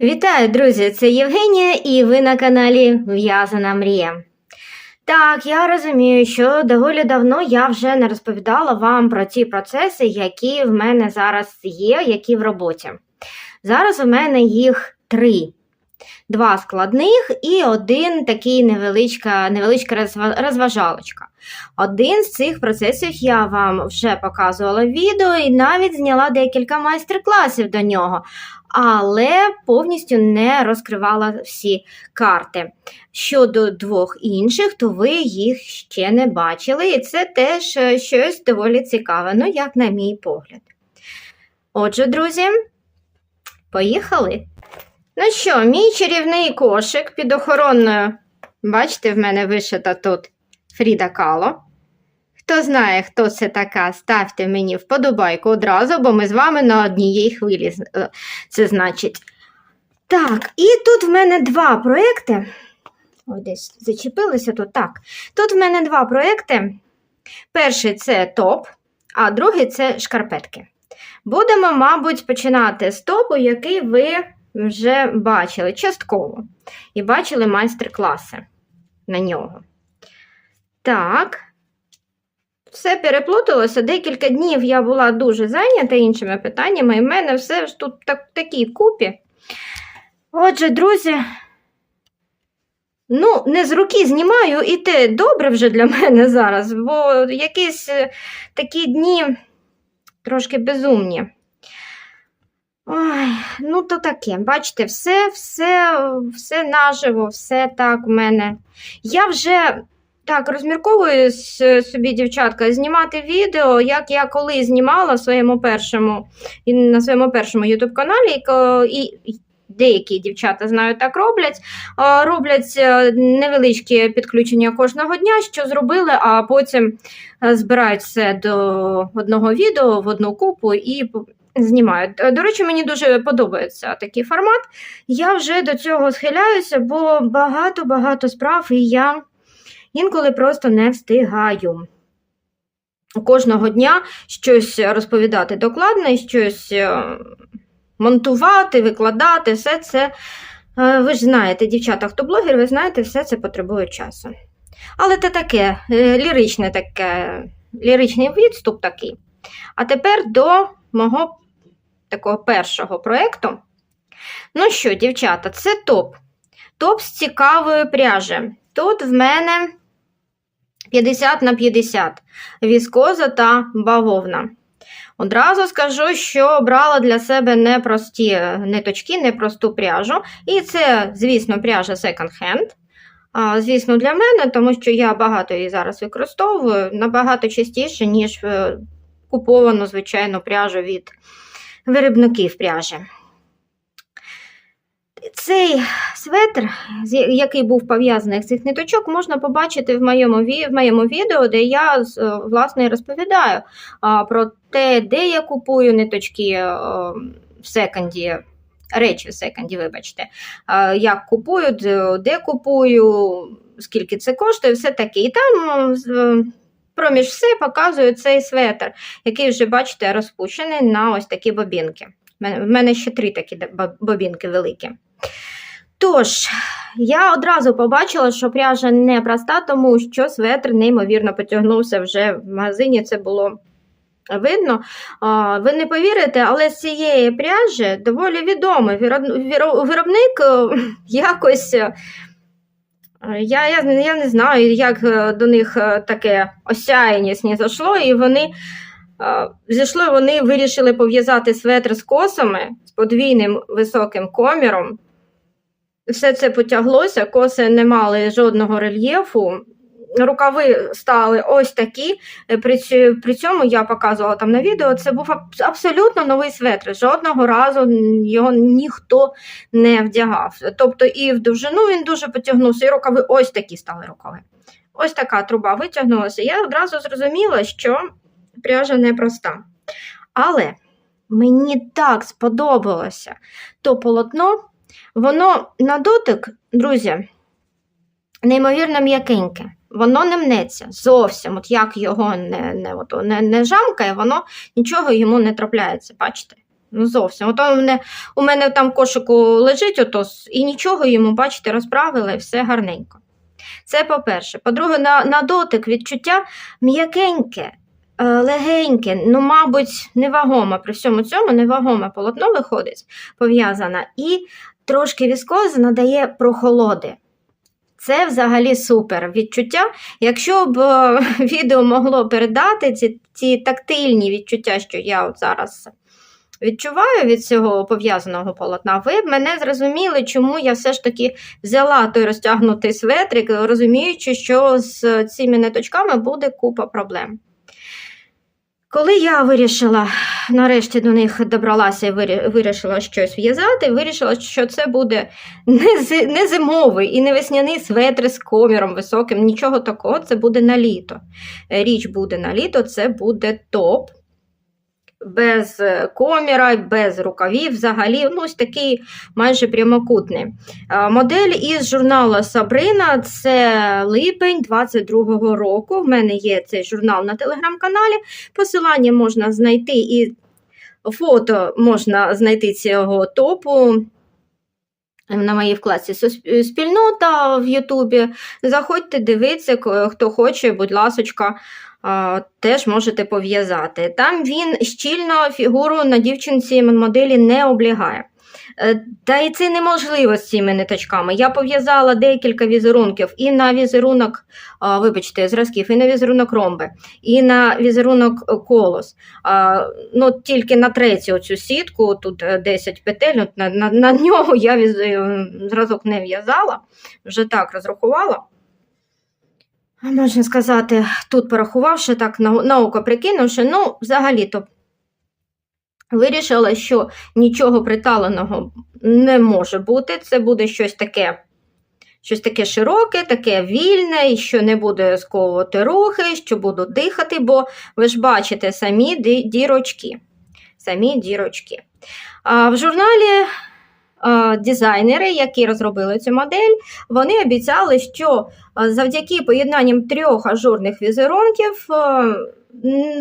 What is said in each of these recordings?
Вітаю, друзі! Це Євгенія, і ви на каналі В'язана Мрія. Так, я розумію, що доволі давно я вже не розповідала вам про ті процеси, які в мене зараз є, які в роботі. Зараз у мене їх три. Два складних і один такий невеличка, невеличка розважалочка. Один з цих процесів я вам вже показувала в відео і навіть зняла декілька майстер-класів до нього але повністю не розкривала всі карти. Щодо двох інших, то ви їх ще не бачили, і це теж е, щось доволі цікаве, ну, як на мій погляд. Отже, друзі, поїхали. Ну що, мій чарівний кошик під охоронною. Бачите, в мене вишита тут Фріда Кало. Хто знає, хто це така, ставте мені вподобайку одразу, бо ми з вами на одній хвилі. е, Це значить. Так, і тут в мене два проекти. Ой, десь зачепилися тут. Так. Тут в мене два проекти. Перший це топ, а другий це шкарпетки. Будемо, мабуть, починати з топу, який ви вже бачили частково. І бачили майстер-класи на нього. Так. Все переплуталося. Декілька днів я була дуже зайнята іншими питаннями, і в мене все ж тут так, такі купі. Отже, друзі, ну, не з руки знімаю, і те добре вже для мене зараз, бо якісь е, такі дні трошки безумні. Ой, ну то таке, бачите, все, все, все наживо, все так в мене. Я вже так, розмірковую собі, дівчатка, знімати відео, як я колись знімала в своєму першому, на своєму першому YouTube каналі, і, деякі дівчата знаю, так роблять. Роблять е, невеличкі підключення кожного дня, що зробили, а потім е, збирають все до одного відео в одну купу і знімають. Е, До речі, мені дуже подобається такий формат. Я вже до цього схиляюся, бо багато-багато справ, і я інколи просто не встигаю. Кожного дня щось розповідати докладно, щось е, монтувати, викладати, все це, е, ви ж знаєте, дівчата, хто блогер, ви знаєте, все це потребує часу. Але це таке ліричне таке, ліричний відступ такий. А тепер до мого такого першого проєкту. Ну що, дівчата, це топ. Топ з цікавої пряжі. Тут в мене 50 на 50 віскоза та бавовна. Одразу скажу, що брала для себе непрості ниточки, непросту пряжу. І це, звісно, пряжа. А, Звісно, для мене, тому що я багато її зараз використовую набагато частіше, ніж е, куповану, звичайну пряжу від виробників пряжі. Цей светр, який був пов'язаний з цих ниточок, можна побачити в моєму, в моєму відео, де я е, власне розповідаю про те, де я купую ниточки е, в секонді, речі в секонді, вибачте, як купую, де, купую, скільки це коштує, все таке. І там е, проміж все показую цей светр, який вже, бачите, розпущений на ось такі бобінки. В мене- ще три такі бобінки великі. Тож, я одразу побачила, що пряжа непроста, тому що светр неймовірно потягнувся вже в магазині. Це було видно. Ви не повірите, але з цієї пряжі доволі відомий виро- виро- виробник е, якось. Е, Я, я, я не знаю, як е, до них е, таке осяяність не зайшло, і вони зійшли, вони вирішили пов'язати светр з косами з подвійним високим коміром. Все це потяглося, коси не мали жодного рельєфу. Рукави стали ось такі. Е, При, при цьому я показувала там на відео. Це був абсолютно новий светр. Жодного разу його ніхто не вдягав. Тобто і в довжину він дуже потягнувся, і рукави ось такі стали рукави. Ось така труба витягнулася. Я одразу зрозуміла, що пряжа непроста. Але мені так сподобалося то полотно. Воно на дотик, друзі, неймовірно м'якеньке. Воно не мнеться зовсім. От як його не, не, от, не, не жамкає, воно нічого йому не трапляється. Бачите? Ну, зовсім. Ото у мене, у мене там кошику лежить ото, і нічого йому, бачите, розправила, і все гарненько. Це по-перше. По-друге, на, на дотик відчуття м'якеньке, е, легеньке, ну, мабуть, невагоме. При всьому цьому невагоме полотно виходить пов'язане, і трошки віскоза надає прохолоди. Це взагалі супер відчуття. Якщо б е, відео могло передати ці, ці тактильні відчуття, що я от зараз відчуваю від цього пов'язаного полотна, ви б мене зрозуміли, чому я все ж таки взяла той розтягнутий светрик, розуміючи, що з цими ниточками буде купа проблем. Коли я вирішила, нарешті до них добралася і вирішила щось в'язати, вирішила, що це буде не, зимовий і не весняний светр з коміром високим, нічого такого, це буде на літо. Річ буде на літо, це буде топ. Без е, коміра, без рукавів, взагалі, ну, ось такий майже прямокутний. Модель із журналу Сабрина це липень 22-го року. В мене є цей журнал на телеграм-каналі. Посилання можна знайти і фото можна знайти цього топу на моїй вкладці спільнота в Ютубі. Заходьте, дивіться, хто хоче, будь ласочка, теж можете пов'язати. Там він щільно фігуру на дівчинці моделі не облягає. Е, Та і це неможливо з цими ниточками. Я пов'язала декілька візерунків і на візерунок, вибачте, зразків, і на візерунок ромби, і на візерунок е, колос. Ну, тільки на третю цю сітку, тут е, 10 петель, на, на, на нього я е, зразок не в'язала, вже так розрахувала. Можна сказати, тут порахувавши, так на, на око прикинувши, ну, взагалі-то вирішила, що нічого приталеного не може бути. Це буде щось таке, щось таке широке, таке вільне, і що не буде сковувати рухи, що буду дихати, бо ви ж бачите самі ді- дірочки. Самі дірочки. А в журналі дизайнери, які розробили цю модель, вони обіцяли, що завдяки поєднанням трьох ажурних візерунків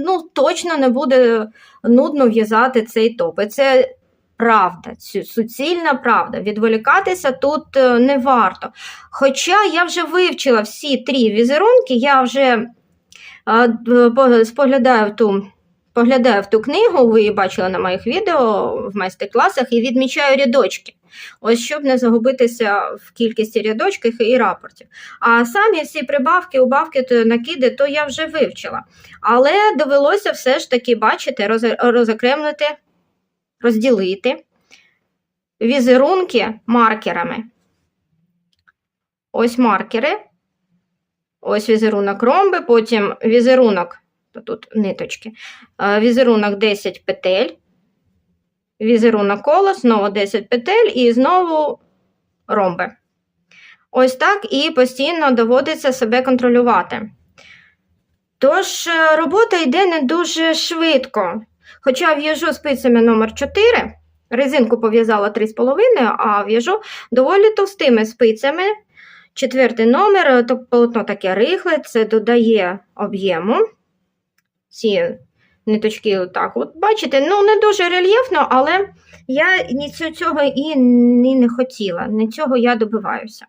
ну, точно не буде нудно в'язати цей топ. І це правда, суцільна правда. Відволікатися тут е, не варто. Хоча я вже вивчила всі три візерунки, я вже споглядаю ту. Поглядаю в ту книгу, ви її бачили на моїх відео в майстер-класах, і відмічаю рядочки. Ось щоб не загубитися в кількості рядочків і рапортів. А самі всі прибавки, убавки, то накиди, то я вже вивчила. Але довелося все ж таки, бачите, роз- розокремлити, розділити візерунки маркерами. Ось маркери, ось візерунок ромби, потім візерунок, тут ниточки, е, візерунок 10 петель, візерунок коло, знову 10 петель і знову ромби. Ось так і постійно доводиться себе контролювати. Тож е, робота йде не дуже швидко. Хоча в'яжу спицями номер 4 резинку пов'язала 3,5, а в'яжу доволі товстими спицями. Четвертий номер, е, то полотно таке рихле, це додає об'єму. Ці ниточки, отак, от бачите, ну не дуже рельєфно, але я ні цього і не хотіла. Не цього я добиваюся.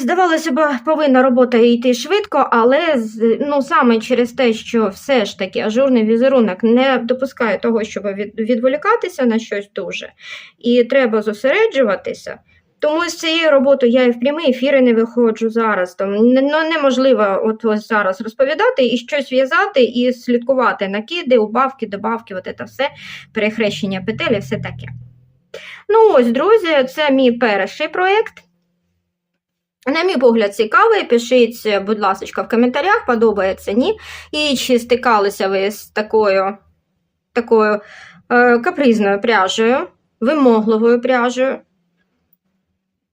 Здавалося б, повинна робота йти швидко, але ну, саме через те, що все ж таки ажурний візерунок не допускає того, щоб відволікатися на щось дуже, і треба зосереджуватися. Тому з цією роботою я і в прямі ефіри не виходжу зараз. Тому ну, неможливо от ось зараз розповідати і щось в'язати, і слідкувати накиди, убавки, добавки, от це все, перехрещення петель і все таке. Ну ось, друзі, це мій перший проєкт. На мій погляд, цікавий. Пишіть, будь ласка, в коментарях, подобається ні. І чи стикалися ви з такою, такою е, капризною пряжею, вимогливою пряжею.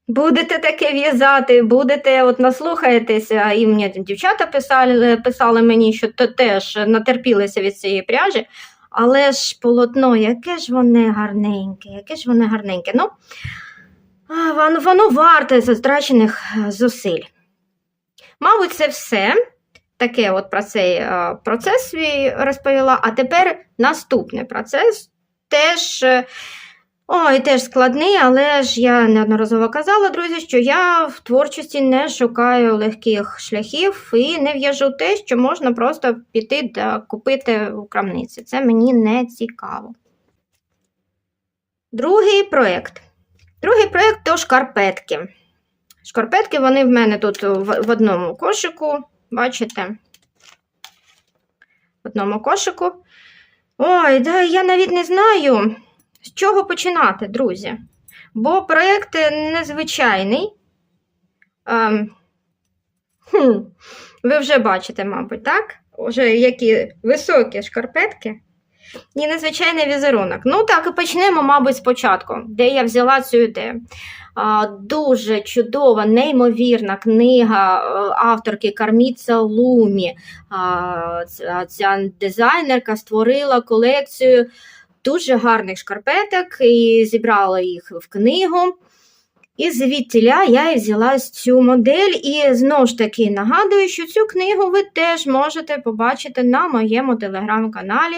Будете таке в'язати, будете, от наслухаєтеся, і мені дівчата писали, писали мені, що то теж натерпілися від цієї пряжі. Але ж полотно, яке ж воно гарненьке, яке ж воно гарненьке. Ну, Воно, воно варте затрачених е, зусиль. Мабуть, це все. таке от про цей е, процес свій розповіла. А тепер наступний процес теж. Ой, теж складний, але ж я неодноразово казала, друзі, що я в творчості не шукаю легких шляхів і не в'яжу те, що можна просто піти та купити у крамниці. Це мені не цікаво. Другий проєкт. Другий проєкт то шкарпетки. Шкарпетки вони в мене тут в одному кошику. Бачите? В одному кошику. Ой, да, я навіть не знаю, з чого починати, друзі. Бо проєкт незвичайний. Ем, хм, ви вже бачите, мабуть, так? Уже які високі шкарпетки. І незвичайний візерунок. Ну так, і почнемо, мабуть, спочатку, де я взяла цю ідею. А, Дуже чудова, неймовірна книга е, авторки Карміца Лумі. А, ця дизайнерка створила колекцію дуже гарних шкарпеток і зібрала їх в книгу. І звідтіля я і взяла цю модель, і знову ж таки нагадую, що цю книгу ви теж можете побачити на моєму телеграм-каналі.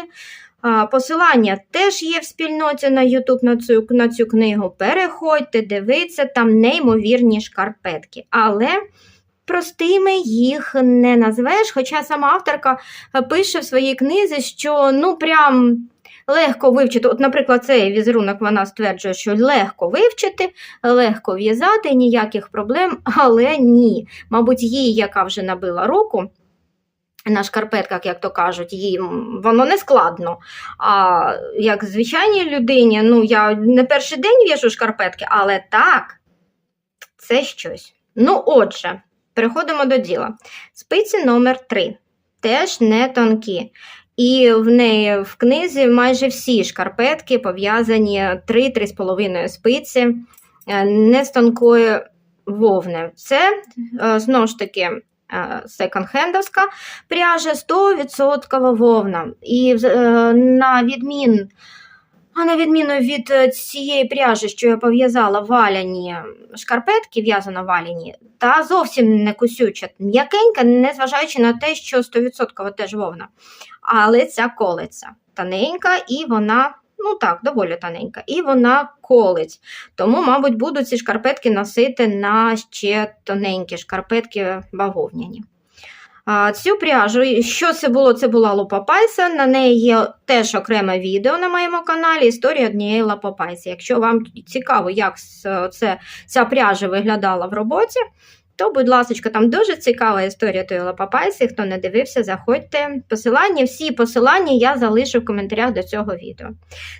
Посилання теж є в спільноті на YouTube на цю, на цю книгу. Переходьте, дивіться, там неймовірні шкарпетки. Але простими їх не назвеш. Хоча сама авторка пише в своїй книзі, що ну прям легко вивчити. От, наприклад, цей візерунок вона стверджує, що легко вивчити, легко в'язати, ніяких проблем, але ні. Мабуть, їй, яка вже набила руку. На шкарпетках, як то кажуть, їй воно не складно. А як звичайній людині, ну я не перший день в'яжу шкарпетки, але так, це щось. Ну, отже, переходимо до діла. Спиці номер 3 теж не тонкі. І в неї в книзі майже всі шкарпетки пов'язані 3-3,5 спиці, е, не з тонкої вовни. Це е, знову ж таки е, секонд-хендовська пряжа 100% вовна. І на відмін, а на відміну від е, цієї пряжі, що я пов'язала валяні шкарпетки, в'язано валяні, та зовсім не кусюча, м'якенька, незважаючи на те, що 100% теж вовна. Але ця колиться тоненька, і вона, ну так, доволі тоненька, і вона колить. Тому, мабуть, буду ці шкарпетки носити на ще тоненькі шкарпетки бавовняні. Цю пряжу, що це було? Це була лопапайса. На неї є теж окреме відео на моєму каналі Історія однієї лопапайси. Якщо вам цікаво, як це, ця пряжа виглядала в роботі, то, будь ласка, там дуже цікава історія тої лопапайси. Хто не дивився, заходьте. Посилання, всі посилання я залишу в коментарях до цього відео.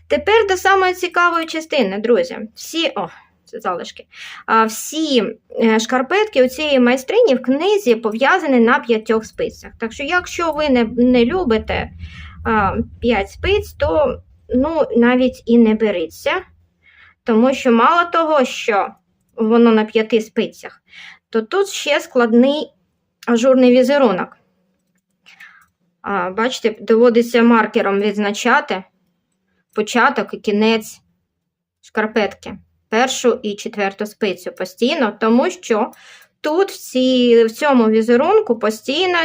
Тепер до самої цікавої частини, друзі. Всі. О, залишки. А, всі е, шкарпетки у цієї майстрині в книзі пов'язані на п'ятьох спицях. Так що, якщо ви не, не любите а, п'ять спиць, то ну, навіть і не беріться. Тому що мало того, що воно на п'яти спицях, то тут ще складний ажурний візерунок. А, бачите, доводиться маркером відзначати початок і кінець шкарпетки, першу і четверту спицю постійно, тому що тут в, ці, в цьому візерунку постійно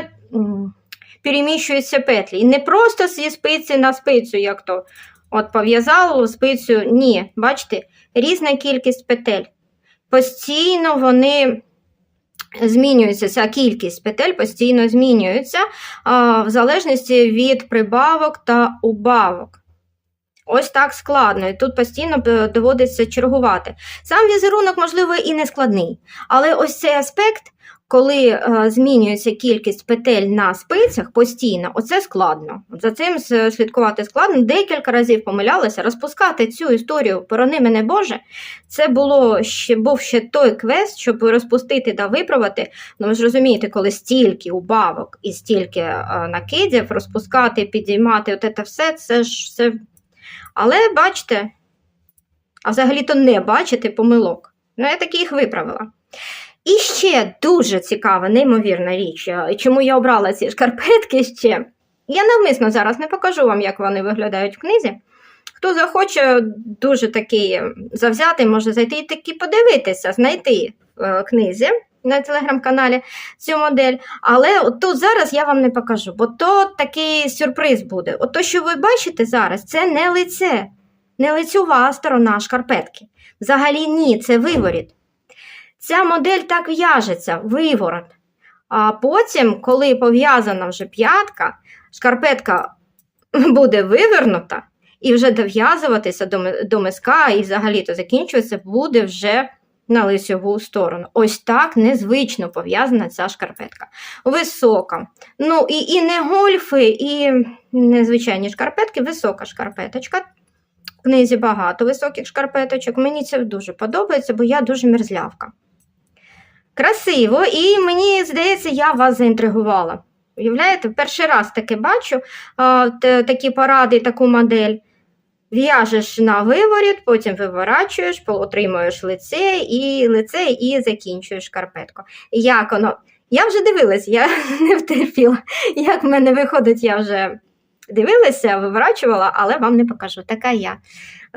переміщуються петлі. І не просто зі спиці на спицю, як то от пов'язало спицю. Ні, бачите, різна кількість петель. Постійно вони змінюється ця кількість петель постійно змінюється в залежності від прибавок та убавок. Ось так складно, і тут постійно е, доводиться чергувати. Сам візерунок, можливо, і не складний, але ось цей аспект, коли е, змінюється кількість петель на спицях постійно, оце складно. За цим слідкувати складно. Декілька разів помилялася. Розпускати цю історію «Порони мене Боже, це було ще, був ще той квест, щоб розпустити та виправити. Ну, ви ж розумієте, коли стільки убавок і стільки е, накидів, розпускати, підіймати, от це все, це ж все. Але бачите, а взагалі-то не бачите помилок. Ну, я таки їх виправила. І ще дуже цікава, неймовірна річ, е, чому я обрала ці шкарпетки ще. Я навмисно зараз не покажу вам, як вони виглядають в книзі. Хто захоче дуже такий завзятий, може зайти і таки подивитися, знайти в е, книзі, на телеграм-каналі цю модель. Але от тут зараз я вам не покажу, бо то такий сюрприз буде. От то, що ви бачите зараз, це не лице, не лицьова сторона шкарпетки. Взагалі ні, це виворіт. Ця модель так в'яжеться, виворот. А потім, коли пов'язана вже п'ятка, шкарпетка буде вивернута, і вже дов'язуватися до, миска і взагалі-то закінчуватися буде вже на лицьову сторону. Ось так незвично пов'язана ця шкарпетка. Висока. Ну і, і не гольфи, і незвичайні шкарпетки, висока шкарпеточка. В книзі багато високих шкарпеточок. Мені це дуже подобається, бо я дуже мерзлявка. Красиво, і мені здається, я вас заінтригувала. Уявляєте, перший раз таке бачу а, такі поради, таку модель. В'яжеш на виворіт, потім виворачуєш, отримуєш лице і лице і закінчуєш шкарпетку. Як воно? Я вже дивилась, я не втерпіла. Як в мене виходить, я вже дивилася, виворачувала, але вам не покажу. Така я.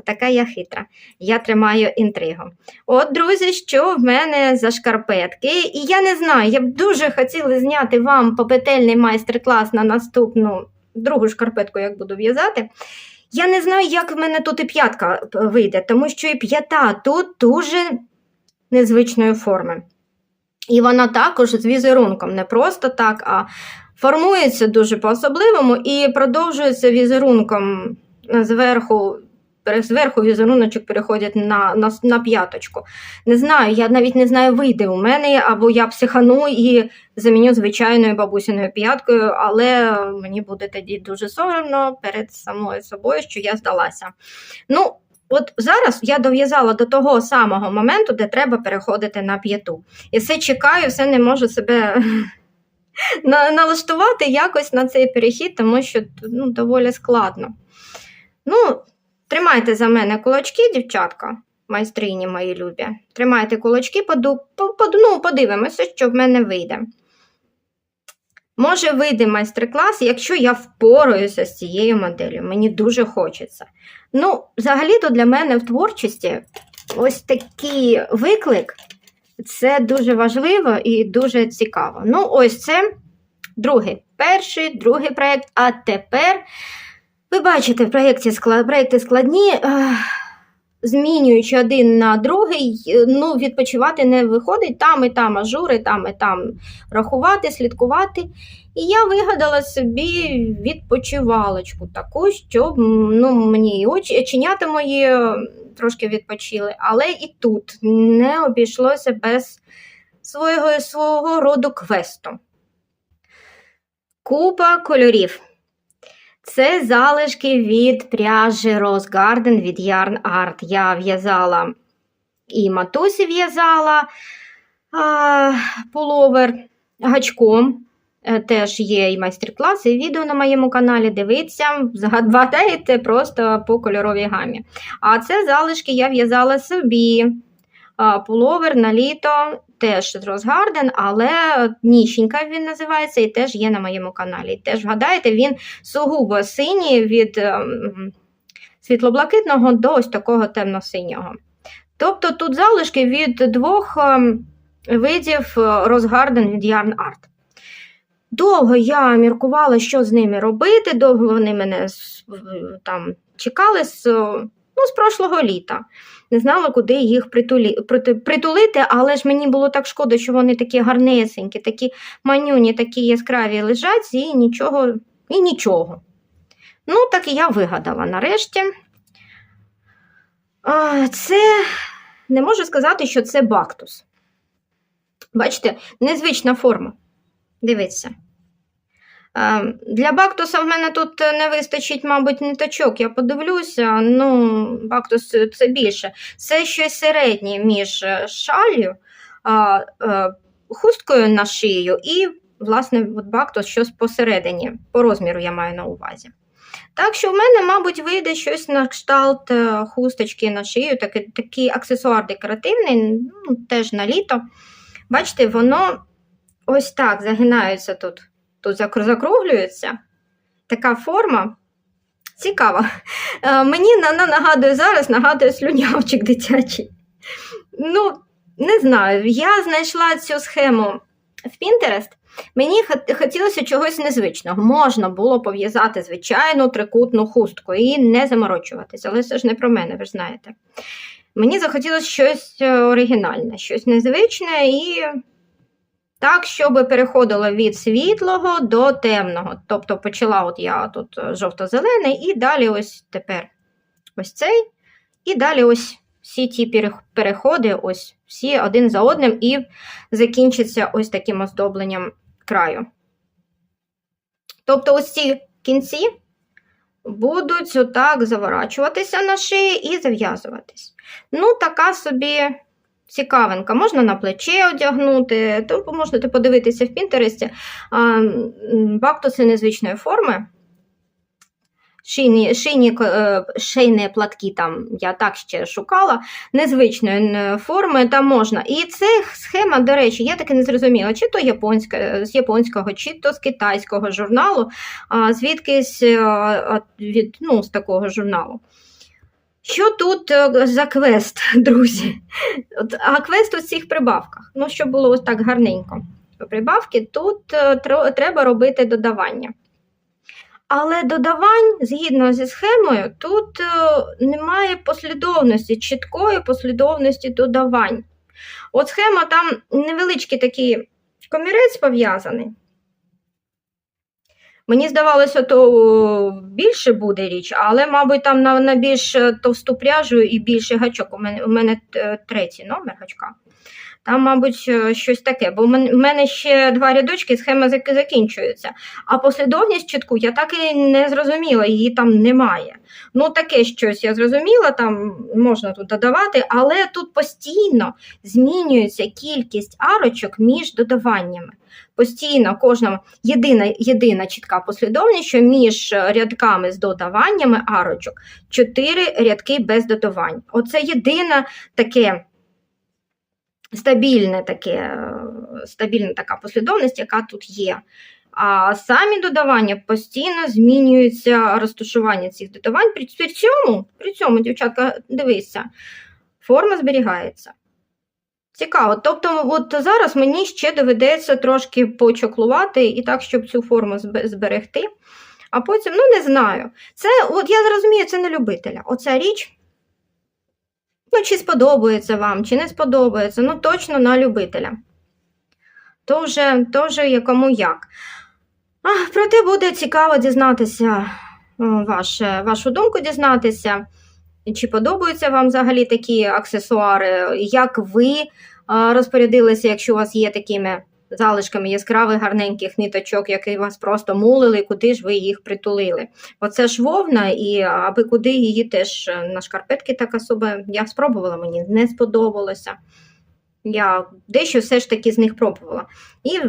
Така я хитра. Я тримаю інтригу. От, друзі, що в мене за шкарпетки. І я не знаю, я б дуже хотіла зняти вам попетельний майстер-клас на наступну другу шкарпетку, як буду в'язати. Я не знаю, як в мене тут і п'ятка вийде, тому що і п'ята тут дуже незвичної форми. І вона також з візерунком, не просто так, а формується дуже по-особливому і продовжується візерунком зверху. Зверху візеруночок переходять на, на, на п'яточку. Не знаю, я навіть не знаю, вийде у мене, або я психану і заміню звичайною бабусіною п'яткою, але мені буде тоді дуже соромно перед самою собою, що я здалася. Ну, от зараз я дов'язала до того самого моменту, де треба переходити на п'яту. І все чекаю, все не можу себе налаштувати якось на цей перехід, тому що ну, доволі складно. Ну, тримайте за мене кулачки, дівчатка, майстрині мої любі. Тримайте кулачки, поду, по, по- ну, подивимося, що в мене вийде. Може, вийде майстер-клас, якщо я впораюся з цією моделлю. Мені дуже хочеться. Ну, взагалі-то для мене в творчості ось такий виклик це дуже важливо і дуже цікаво. Ну, ось це другий, перший, другий проєкт. А тепер ви бачите, проєкти, проєкти складні. ех, Змінюючи один на другий, ну, відпочивати не виходить там і там ажури, там і там рахувати, слідкувати. І я вигадала собі відпочивалочку таку, щоб ну, мені і оченята мої е, трошки відпочили, але і тут не обійшлося без свого, свого роду квесту. Купа кольорів. Це залишки від пряжі Rose Garden від Yarn Art. Я в'язала і матусі в'язала а, пуловер гачком. Е, Теж є і майстер-клас, і відео на моєму каналі. Дивіться, згадаєте просто по кольоровій гамі. А це залишки я в'язала собі. Пуловер на літо, теж Garden, але ніщенька він називається і теж є на моєму каналі. Теж вгадаєте, він сугубо синій від ем, світлоблакитного до ось такого темно-синього. Тобто тут залишки від двох ем, видів е, Garden від Yarn Art. Довго я міркувала, що з ними робити, довго вони мене там чекали з, ну, з прошлого літа. Не знала, куди їх притулити, але ж мені було так шкода, що вони такі гарнесенькі, такі манюні, такі яскраві лежать, і нічого, і нічого. Ну, так і я вигадала нарешті. Це не можу сказати, що це бактус. Бачите, незвична форма. Дивіться. Е, Для бактуса в мене тут не вистачить, мабуть, ниточок. Я подивлюся. Ну, бактус це більше. Це щось середнє між е, шалью, е, хусткою на шию і, власне, от бактус щось посередині. По розміру я маю на увазі. Так що в мене, мабуть, вийде щось на кшталт е, хусточки на шию, такий, такий аксесуар декоративний, ну, теж на літо. Бачите, воно ось так загинається тут. Тут закруглюється. Така форма. Цікава. Е, мені вона нагадує зараз, нагадує слюнявчик дитячий. Ну, не знаю, я знайшла цю схему в Pinterest. Мені хотілося чогось незвичного. Можна було пов'язати звичайну трикутну хустку і не заморочуватися, але це ж не про мене, ви ж знаєте. Мені захотілося щось е, оригінальне, щось незвичне і так, щоб переходило від світлого до темного. Тобто почала от я тут е, жовто-зелений, і далі ось тепер ось цей, і далі ось всі ті переходи, ось всі один за одним, і закінчиться ось таким оздобленням краю. Тобто, ось ці кінці будуть отак заворачуватися на шиї і зав'язуватись. Ну, така собі цікавинка. Можна на плече одягнути, то можете подивитися в Пінтересті. Бактуси незвичної форми. Шийні, шийні, е, шийні платки там я так ще шукала, незвичної е, форми там можна. І це схема, до речі, я таки не зрозуміла, чи то японська, з японського, чи то з китайського журналу, звідкись е, від, ну, з такого журналу. Що тут е, за квест, друзі? А квест у цих прибавках. Ну, щоб було ось так гарненько. Прибавки тут е, треба робити додавання. Але додавань, згідно зі схемою, тут е, немає послідовності, чіткої послідовності додавань. От схема там невеличкий такий комірець пов'язаний. Мені здавалося, то більше буде річ, але, мабуть, там на, на більш товсту пряжу і більший гачок. У мене, у мене е, третій номер гачка. Там, мабуть, е, щось таке, бо в мене ще два рядочки, схема закінчується. А послідовність чітку я так і не зрозуміла, її там немає. Ну, таке щось я зрозуміла, там можна тут додавати, але тут постійно змінюється кількість арочок між додаваннями. Постійно кожна єдина, єдина чітка послідовність, що між рядками з додаваннями арочок чотири рядки без додавань. Оце єдине таке стабільне таке, е, стабільна така послідовність, яка тут є. А самі додавання постійно змінюються розташування цих додавань. При цьому, при цьому, дівчатка, дивися, форма зберігається. Цікаво. Тобто, от зараз мені ще доведеться трошки почоклувати і так, щоб цю форму зберегти. А потім, ну не знаю. Це, от я зрозумію, це не любителя. Оця річ. Ну, чи сподобається вам, чи не сподобається, ну точно на любителя. То вже, то вже якому як. Проте буде цікаво дізнатися о, ваше, вашу думку дізнатися. Чи подобаються вам взагалі такі аксесуари? Як ви розпорядилися, якщо у вас є такими залишками яскравих гарненьких ниточок, які вас просто мулили, куди ж ви їх притулили? Оце ж вовна, і аби куди її теж е, на шкарпетки так особо я спробувала, мені не сподобалося. Я дещо все ж таки з них пробувала. І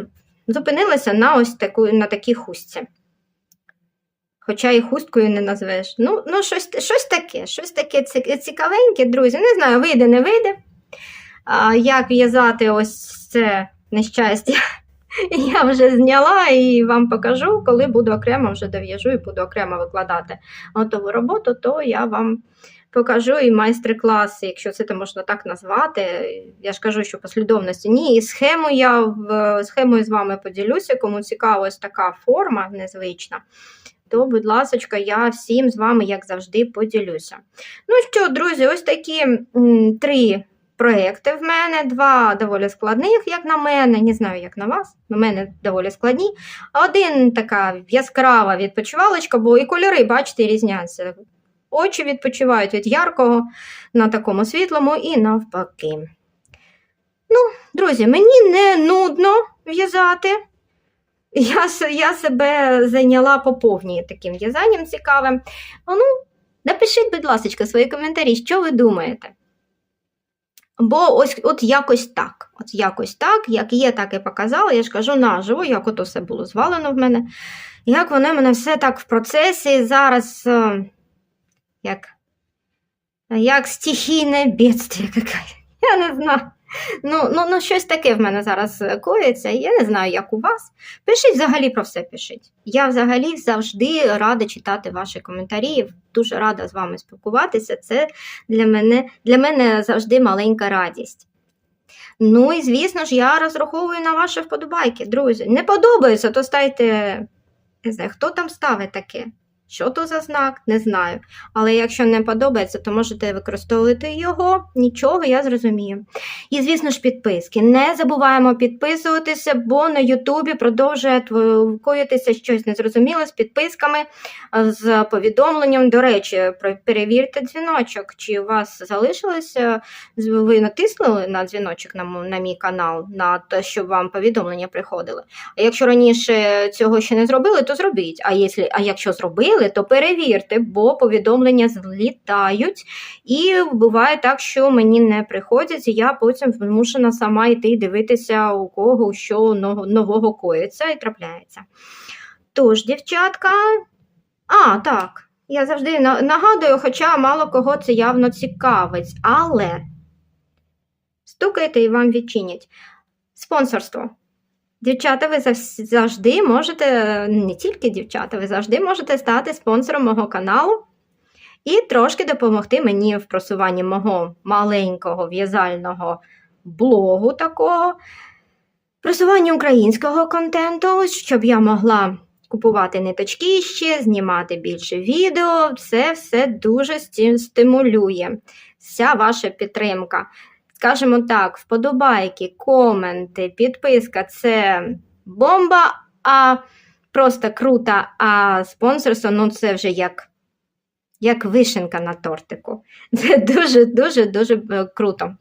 зупинилася на ось таку, на такій хустці. Хоча і хусткою не назвеш. Ну, ну щось, щось таке, щось таке ці- цікавеньке, друзі. Не знаю, вийде, не вийде. А, як в'язати ось це нещастя, я вже зняла і вам покажу, коли буду окремо вже дов'яжу і буду окремо викладати готову роботу, то я вам покажу і майстер-класи, якщо це можна так назвати. Я ж кажу, що послідовності ні. І схему я в схемою з вами поділюся, кому цікава ось така форма незвична. То, будь ласка, я всім з вами, як завжди, поділюся. Ну що, друзі, ось такі м, три проекти в мене, два доволі складних, як на мене, не знаю, як на вас, на мене доволі складні. Один така яскрава відпочивалочка, бо і кольори, бачите, різняться. Очі відпочивають від яркого на такому світлому і навпаки. Ну, друзі, мені не нудно в'язати. Я, я себе зайняла по повній таким в'язанням цікавим. Ну, напишіть, будь ласка, свої коментарі, що ви думаєте. Бо ось от якось так. От якось так, як є, так і показала. Я ж кажу наживо, як ото все було звалено в мене. Як воно в мене все так в процесі зараз, е, як, як стихійне бідствие яке. Я не знаю. Ну, ну, ну, щось таке в мене зараз е, коїться. Я не знаю, як у вас. Пишіть взагалі про все пишіть. Я взагалі завжди рада читати ваші коментарі. Дуже рада з вами спілкуватися. Це для мене, для мене завжди маленька радість. Ну і звісно ж, я розраховую на ваші вподобайки, друзі. Не подобається, то ставте, не знаю, хто там ставить таке. Що то за знак, не знаю. Але якщо не подобається, то можете використовувати його. Нічого, я зрозумію. І, звісно ж, підписки. Не забуваємо підписуватися, бо на Ютубі продовжує коїтися щось незрозуміле з підписками, з повідомленням. До речі, перевірте дзвіночок, чи у вас залишилося, ви натиснули на дзвіночок на, на мій канал, на те, щоб вам повідомлення приходили. А якщо раніше цього ще не зробили, то зробіть. А, якщо, а якщо зробили, то перевірте, бо повідомлення злітають. І буває так, що мені не приходять, і я потім змушена сама йти дивитися, у кого що нового коїться і трапляється. Тож, дівчатка, а, так. Я завжди нагадую, хоча мало кого це явно цікавить, але стукайте і вам відчинять. Спонсорство. Дівчата, ви завжди можете, не тільки дівчата, ви завжди можете стати спонсором мого каналу і трошки допомогти мені в просуванні мого маленького в'язального блогу такого, просуванні українського контенту, щоб я могла купувати ниточки ще, знімати більше відео. Це все дуже стимулює. Вся ваша підтримка. Скажімо так, вподобайки, коменти, підписка це бомба, а просто круто, а спонсорство ну це вже як, як вишенка на тортику. Це дуже-дуже дуже е, круто.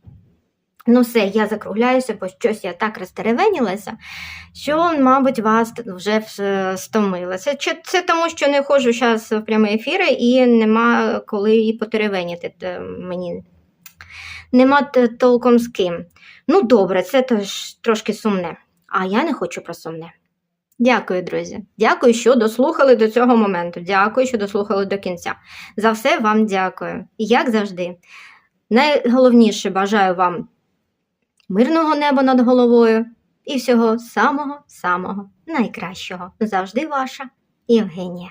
Ну, все, я закругляюся, бо щось я так розтеревенілася, що, мабуть, вас вже стомилося. Це, це тому, що не ходжу зараз в прямі ефіри і нема коли і потеревеніти е, мені. Нема толком з ким. Ну, добре, це теж трошки сумне. А я не хочу про сумне. Дякую, друзі. Дякую, що дослухали до цього моменту. Дякую, що дослухали до кінця. За все вам дякую. І як завжди, найголовніше бажаю вам мирного неба над головою і всього самого-самого найкращого. Завжди ваша Євгенія.